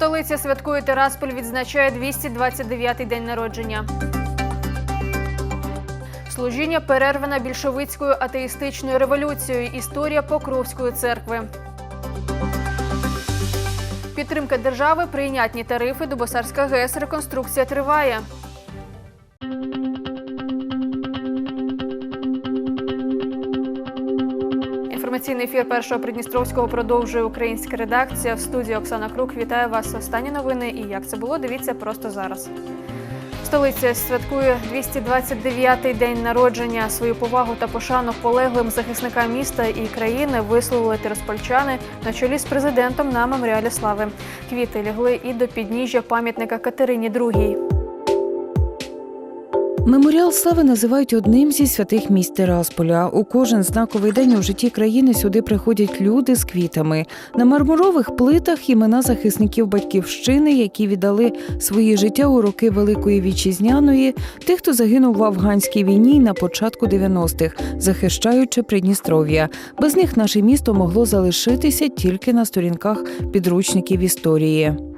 Столиця святкує Тирасполь відзначає 229-й день народження. Служіння перервана більшовицькою атеїстичною революцією. Історія Покровської церкви. Підтримка держави, прийнятні тарифи, Дубосарська ГЕС, реконструкція триває. Інформаційний ефір першого Придністровського продовжує українська редакція. В студії Оксана Крук вітає вас. Останні новини. І як це було, дивіться просто зараз. Столиця святкує 229-й день народження. Свою повагу та пошану полеглим захисникам міста і країни висловили тироспольчани на чолі з президентом на меморіалі слави. Квіти лягли і до підніжжя пам'ятника Катерині II. Меморіал слави називають одним зі святих місць Тирасполя. У кожен знаковий день у житті країни сюди приходять люди з квітами. На мармурових плитах імена захисників батьківщини, які віддали свої життя у роки Великої Вітчизняної, тих, хто загинув в афганській війні на початку 90-х, захищаючи Придністров'я. Без них наше місто могло залишитися тільки на сторінках підручників історії.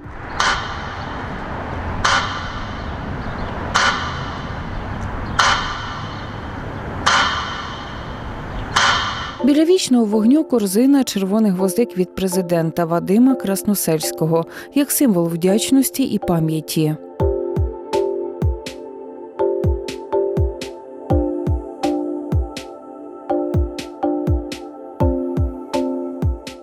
Біля вічного вогню корзина червоних гвоздик від президента Вадима Красносельського як символ вдячності і пам'яті.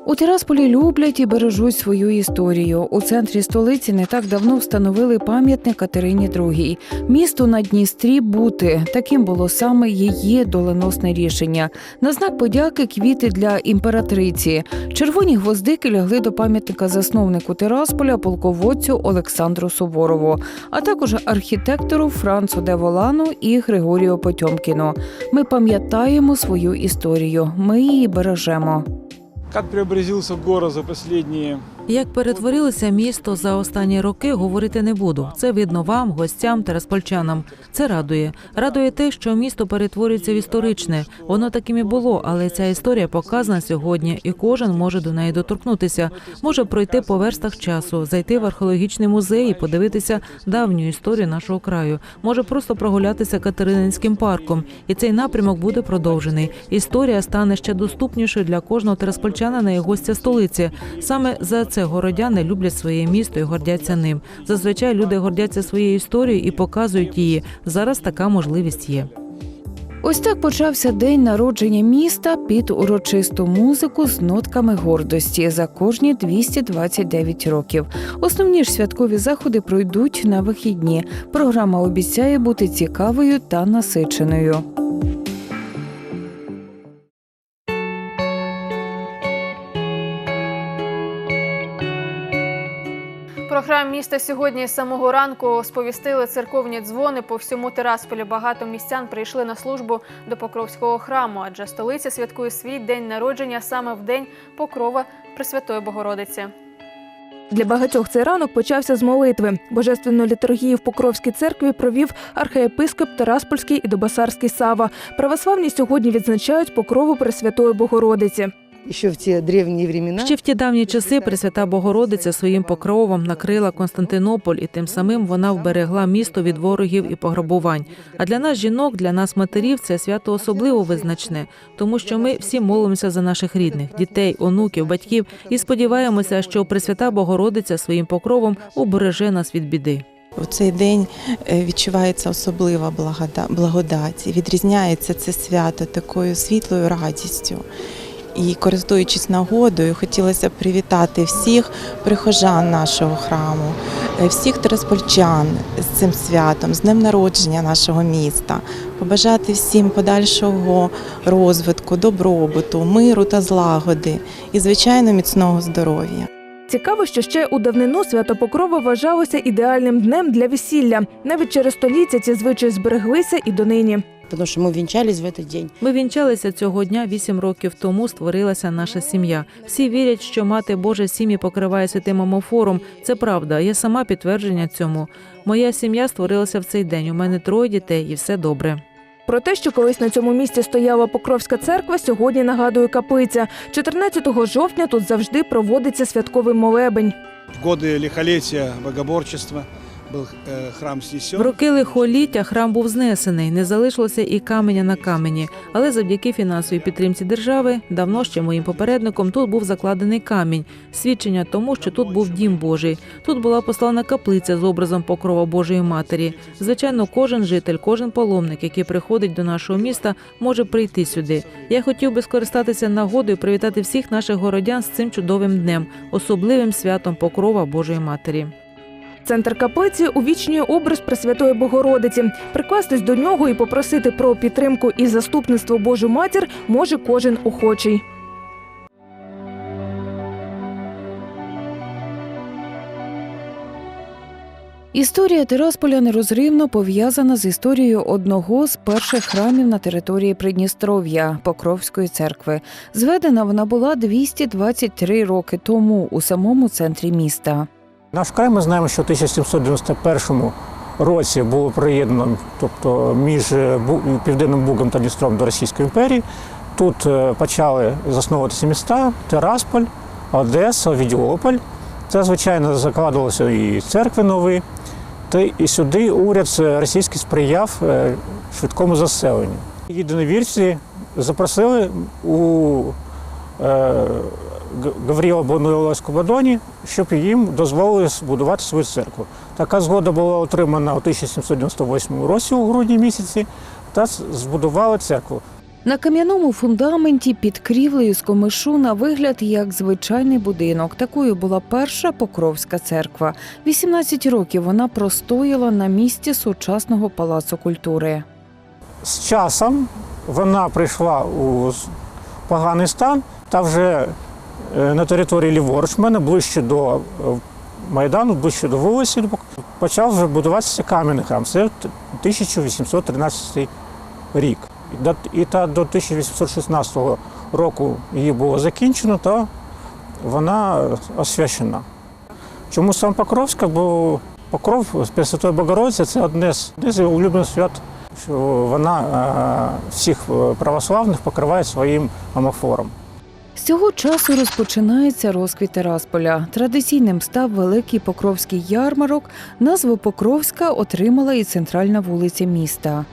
У Тирасполі люблять і бережуть свою історію. У центрі столиці не так давно встановили пам'ятник Катерині II. Місту на Дністрі бути таким було саме її доленосне рішення. На знак подяки квіти для імператриці. Червоні гвоздики лягли до пам'ятника засновнику Тирасполя, полководцю Олександру Суворову, а також архітектору Францу де Волану і Григорію Потьомкіну. Ми пам'ятаємо свою історію. Ми її бережемо. Как преобразился город за последние Як перетворилося місто за останні роки, говорити не буду. Це видно вам, гостям та розпольчанам. Це радує. Радує те, що місто перетворюється в історичне. Воно таким і було, але ця історія показана сьогодні, і кожен може до неї доторкнутися. Може пройти по верстах часу, зайти в археологічний музей і подивитися давню історію нашого краю. Може просто прогулятися Катерининським парком, і цей напрямок буде продовжений. Історія стане ще доступнішою для кожного тераспольчанина і гостя столиці. Саме за це городяни люблять своє місто і гордяться ним. Зазвичай люди гордяться своєю історією і показують її. Зараз така можливість є. Ось так почався день народження міста під урочисту музику з нотками гордості за кожні 229 років. Основні ж святкові заходи пройдуть на вихідні. Програма обіцяє бути цікавою та насиченою. Програм міста сьогодні з самого ранку сповістили церковні дзвони по всьому Тирасполі. Багато містян прийшли на службу до Покровського храму, адже столиця святкує свій день народження саме в день Покрова Пресвятої Богородиці. Для багатьох цей ранок почався з молитви. Божественну літургію в Покровській церкві провів архієпископ Тараспольський і Добасарський Сава. Православні сьогодні відзначають покрову Пресвятої Богородиці. Еще в те древние времена. Ще в ті давні часи Пресвята Богородиця своїм покровом накрила Константинополь, і тим самим вона вберегла місто від ворогів і пограбувань. А для нас, жінок, для нас, матерів, це свято особливо визначне, тому що ми всі молимося за наших рідних, дітей, онуків, батьків і сподіваємося, що Пресвята Богородиця своїм покровом убереже нас від біди. У цей день е, відчувається особлива благода- благодать. І Відрізняється це свято такою світлою радістю. І користуючись нагодою, хотілося б привітати всіх прихожан нашого храму, е, всіх тераспольчан з цим святом, з днем народження нашого міста, побажати всім подальшого розвитку, добробуту, миру та злагоди і, звичайно, міцного здоров'я. Цікаво, що ще у давнину свято Покрова вважалося ідеальним днем для весілля. Навіть через століття ці звичаї збереглися і донині Потому что мы венчались в этот день. Ми вінчалися цього дня вісім років тому. Створилася наша сім'я. Всі вірять, що мати Божа сім'ї покриває святим омофором. Це правда. Я сама підтвердження цьому. Моя сім'я створилася в цей день. У мене троє дітей, і все добре. Про те, що колись на цьому місці стояла Покровська церква, сьогодні нагадує каплиця. 14 жовтня тут завжди проводиться святковий молебень. В годы лихолетия богоборчества э, храм. В роки лихоліття храм був знесений, не залишилося і каменя на камені. Але завдяки фінансовій підтримці держави, давно ще моїм попередником тут був закладений камінь, свідчення тому, що тут був дім Божий. Тут була послана каплиця з образом покрова Божої Матері. Звичайно, кожен житель, кожен паломник, який приходить до нашого міста, може прийти сюди. Я хотів би скористатися нагодою, привітати всіх наших городян з цим чудовим днем, особливим святом покрова Божої Матері. Центр каплиці увічнює образ Пресвятої Богородиці. Прикластись до нього і попросити про підтримку і заступництво Божу матір може кожен охочий. Історія Тирасполя нерозривно пов'язана з історією одного з перших храмів на території Придністров'я Покровської церкви. Зведена вона була 223 роки тому у самому центрі міста. Наш край ми знаємо, що в 1791 році було приєднано, тобто між Південним Бугом та Дністром до Російської імперії. Тут е, почали засновуватися міста Тирасполь, Одеса, Відіополь. Це, звичайно, закладувалося і церкви нові. Та і сюди уряд е, російський сприяв е, швидкому заселенню. Єдиновірці запросили у е, Гавріла Бонуела Скобадоні, щоб їм дозволили збудувати свою церкву. Така згода була отримана у 1798 році у грудні місяці, та збудували церкву. На кам'яному фундаменті під крівлею з комишу на вигляд як звичайний будинок. Такою була перша Покровська церква. 18 років вона простояла на місці сучасного палацу культури. З часом вона прийшла у поганий стан, та вже на території ліворуч мене ближче до е, Майдану, ближче до вулиці, почав вже будуватися кам'яний храм. Це 1813 рік. І та до 1816 року її було закінчено, та вона е, освящена. Чому сам Покровська? Бо Покров Пресвятої Богородиці це одне з, улюблених свят що вона е, всіх е, православних покриває своїм амофором. Цього часу розпочинається розквіт Терасполя. Традиційним став великий Покровський ярмарок. Назву Покровська отримала і центральна вулиця міста.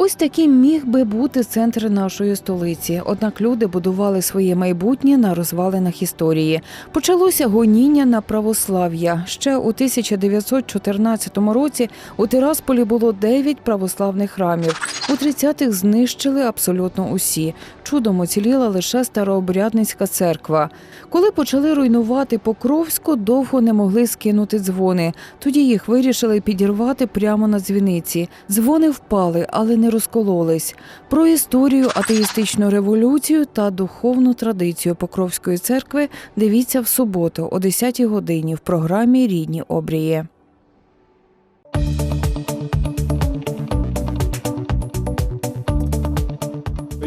Ось таким міг би бути центр нашої столиці. Однак люди будували своє майбутнє на розвалинах історії. Почалося гоніння на православ'я. Ще у 1914 році у Тирасполі було 9 православних храмів. У 30-х знищили абсолютно усі. Чудом оціліла лише старообрядницька церква. Коли почали руйнувати Покровську, довго не могли скинути дзвони. Тоді їх вирішили підірвати прямо на дзвіниці. Дзвони впали, але не розкололись. Про історію, атеїстичну революцію та духовну традицію Покровської церкви дивіться в суботу о 10-й годині в програмі Рідні обрії.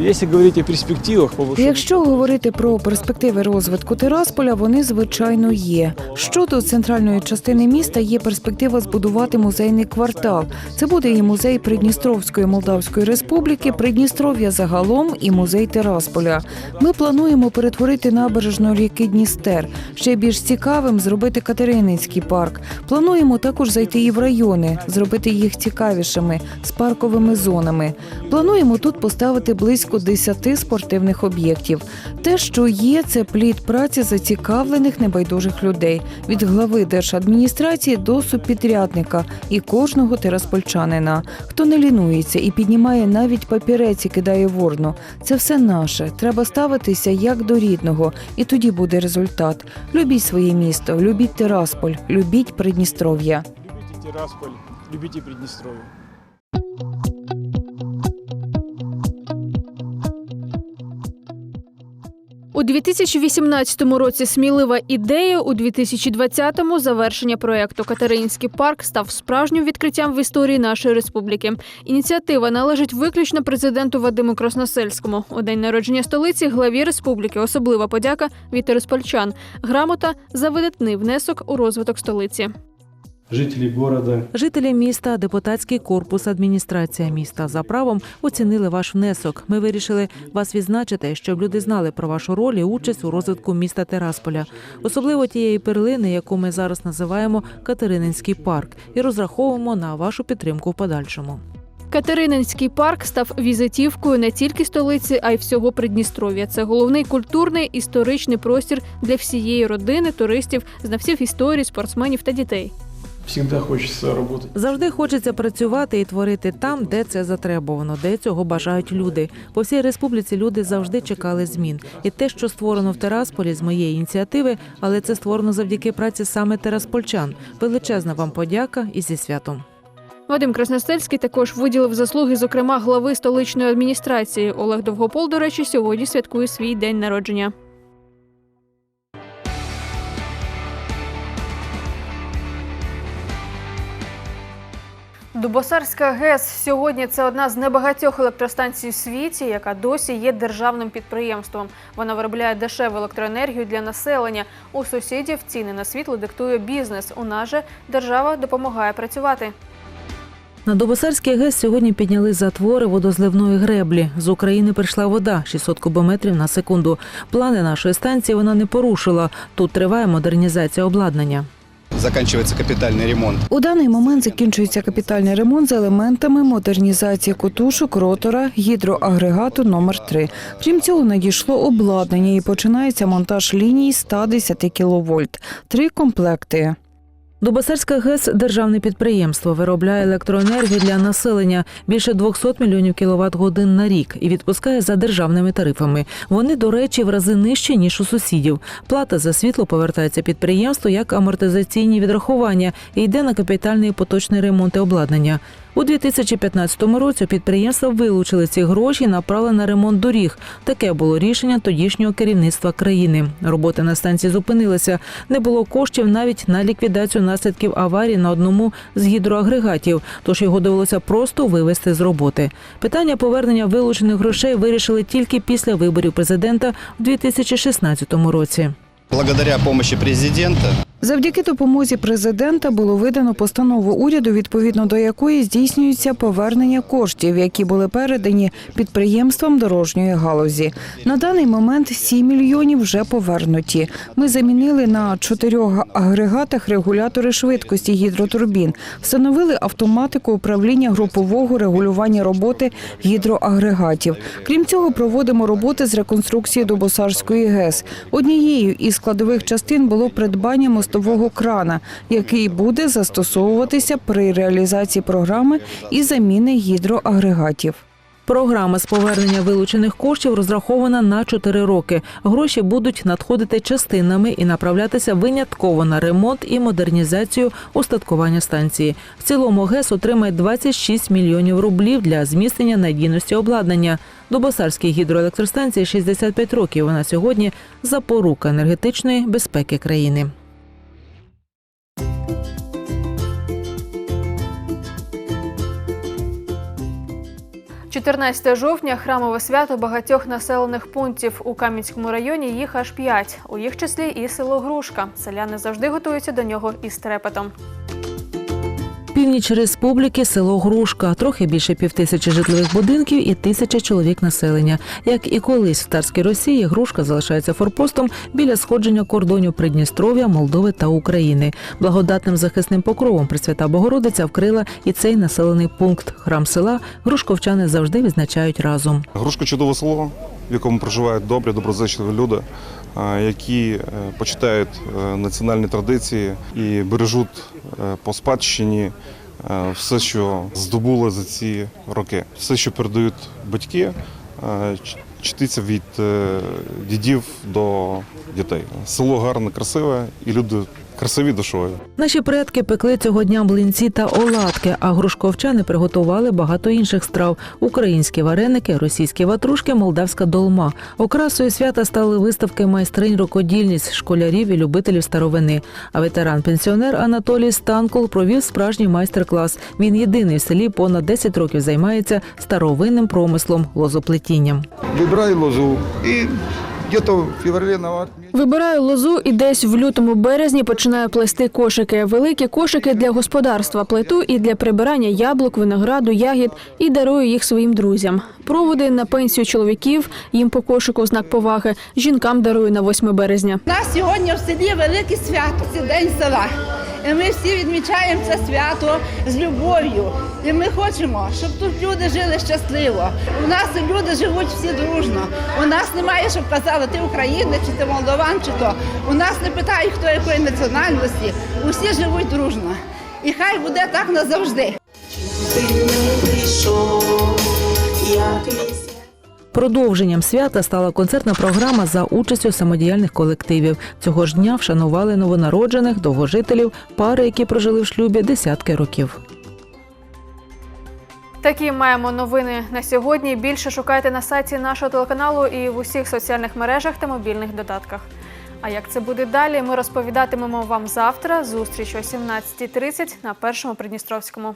Если говорить о перспективах повышения... Якщо говорити про перспективи розвитку Тирасполя, вони звичайно є. Щодо центральної частини міста є перспектива збудувати музейний квартал. Це буде і музей Придністровської Молдавської Республіки, Придністров'я загалом і музей Тирасполя. Ми плануємо перетворити набережну ріки Дністер. Ще більш цікавим зробити Катерининський парк. Плануємо також зайти і в райони, зробити їх цікавішими з парковими зонами. Плануємо тут поставити близько 10 спортивних об'єктів. Те, що є, це плід праці зацікавлених небайдужих людей від глави держадміністрації до субпідрядника і кожного тераспольчанина, хто не лінується і піднімає навіть папірець і кидає в урну. Це все наше. Треба ставитися як до рідного, і тоді буде результат. Любіть своє місто, любіть Тирасполь, любіть Придністров'я. Любите Тирасполь, любите Приднестровье. У 2018 році смілива ідея, у 2020-му завершення проекту Катеринський парк став справжнім відкриттям в історії нашої республіки. Ініціатива належить виключно президенту Вадиму Красносельському. У день народження столиці главі республіки особлива подяка від Тереспольчан. Грамота за видатний внесок у розвиток столиці. Жителей города. Жителі міста, депутатський корпус, адміністрація міста за правом оцінили ваш внесок. Ми вирішили вас відзначити, щоб люди знали про вашу роль і участь у розвитку міста Терасполя, особливо тієї перлини, яку ми зараз називаємо Катерининський парк, і розраховуємо на вашу підтримку в подальшому. Катерининський парк став візитівкою не тільки столиці, а й всього Придністров'я. Це головний культурний історичний простір для всієї родини, туристів, знавців історії, спортсменів та дітей. Всегда хочется работать. Завжди хочеться працювати і творити там, де це затребувано, де цього бажають люди. По всій республіці люди завжди чекали змін. І те, що створено в Терасполі з моєї ініціативи, але це створено завдяки праці саме тераспольчан. Величезна вам подяка і зі святом. Вадим Красностельський також виділив заслуги, зокрема, глави столичної адміністрації. Олег Довгопол, до речі, сьогодні святкує свій день народження. Дубосарська ГЕС сьогодні це одна з небагатьох електростанцій у світі, яка досі є державним підприємством. Вона виробляє дешеву електроенергію для населення. У сусідів ціни на світло диктує бізнес. У нас же держава допомагає працювати. На Добосарський ГЕС сьогодні підняли затвори водозливної греблі. З України прийшла вода 600 кубометрів на секунду. Плани нашої станції вона не порушила. Тут триває модернізація обладнання. Заканчивается капитальный ремонт. У даний момент закінчується капітальний ремонт з елементами модернізації котушок ротора гідроагрегату номер 3 Крім цього, надійшло обладнання і починається монтаж ліній 110 кВт. Три комплекти. Дубосарська ГЕС державне підприємство виробляє електроенергію для населення більше 200 мільйонів кіловат годин на рік і відпускає за державними тарифами. Вони, до речі, в рази нижчі ніж у сусідів. Плата за світло повертається підприємству як амортизаційні відрахування і йде на капітальний поточний ремонт і обладнання. У 2015 році підприємства вилучили ці гроші і направили на ремонт доріг. Таке було рішення тодішнього керівництва країни. Роботи на станції зупинилися. Не було коштів навіть на ліквідацію наслідків аварії на одному з гідроагрегатів, тож його довелося просто вивести з роботи. Питання повернення вилучених грошей вирішили тільки після виборів президента у 2016 році. Благодаря помощи президента Завдяки допомозі президента було видано постанову уряду, відповідно до якої здійснюється повернення коштів, які були передані підприємствам дорожньої галузі. На даний момент 7 мільйонів вже повернуті. Ми замінили на чотирьох агрегатах регулятори швидкості гідротурбін, встановили автоматику управління групового регулювання роботи гідроагрегатів. Крім цього, проводимо роботи з реконструкції Добосарської ГЕС. Однією із складових частин було придбання мостового крана, який буде застосовуватися при реалізації програми і заміни гідроагрегатів. Програма з повернення вилучених коштів розрахована на 4 роки. Гроші будуть надходити частинами і направлятися винятково на ремонт і модернізацію устаткування станції. В цілому ГЕС отримає 26 мільйонів рублів для зміцнення надійності обладнання. Дубосарській гідроелектростанції 65 років. Вона сьогодні запорука енергетичної безпеки країни. 14 жовтня храмове свято багатьох населених пунктів у Кам'янському районі. Їх аж п'ять. У їх числі і село Грушка. Селяни завжди готуються до нього із трепетом. Північ республіки, село Грушка, трохи більше півтисячі житлових будинків і тисяча чоловік населення. Як і колись в царській Росії, Грушка залишається форпостом біля сходження кордонів Придністров'я, Молдови та України. Благодатним захисним покровом Пресвята Богородиця вкрила і цей населений пункт. Храм села грушковчани завжди відзначають разом. Грушка чудове село, в якому проживають добрі, доброзичливі люди, е, які е, почитають е, національні традиції і бережуть по спадщині все, що здобули за ці роки. Все, що передають батьки, чтиться від дідів до дітей. Село гарне, красиве і люди красиві душою. Наші предки пекли цього дня млинці та оладки, а грушковчани приготували багато інших страв: українські вареники, російські ватрушки, молдавська долма. Окрасою свята стали виставки майстринь рукодільниць, школярів і любителів старовини. А ветеран-пенсіонер Анатолій Станкул провів справжній майстер-клас. Він єдиний в селі понад 10 років займається старовинним промислом лозоплетінням. Вибираю лозу і где-то в феврале на Вибираю лозу і десь в лютому березні починаю плести кошики. Великі кошики для господарства плету і для прибирання яблук, винограду, ягід і дарую їх своїм друзям. Проводи на пенсію чоловіків, їм по кошику знак поваги. Жінкам дарую на 8 березня. У нас сьогодні в селі велике свято, це день села. І ми всі відмічаємо це свято з любов'ю. І ми хочемо, щоб тут люди жили щасливо. У нас люди живуть всі дружно. У нас немає, щоб казали, ти українець, чи ти молдован, чи то. У нас не питають, хто якої національності. Усі живуть дружно. І хай буде так назавжди. Продовженням свята стала концертна програма за участю самодіяльних колективів. Цього ж дня вшанували новонароджених, довгожителів, пари, які прожили в шлюбі десятки років. Такі маємо новини на сьогодні. Більше шукайте на сайті нашого телеканалу і в усіх соціальних мережах та мобільних додатках. А як це буде далі? Ми розповідатимемо вам завтра. Зустріч о 17.30 на першому Придністровському.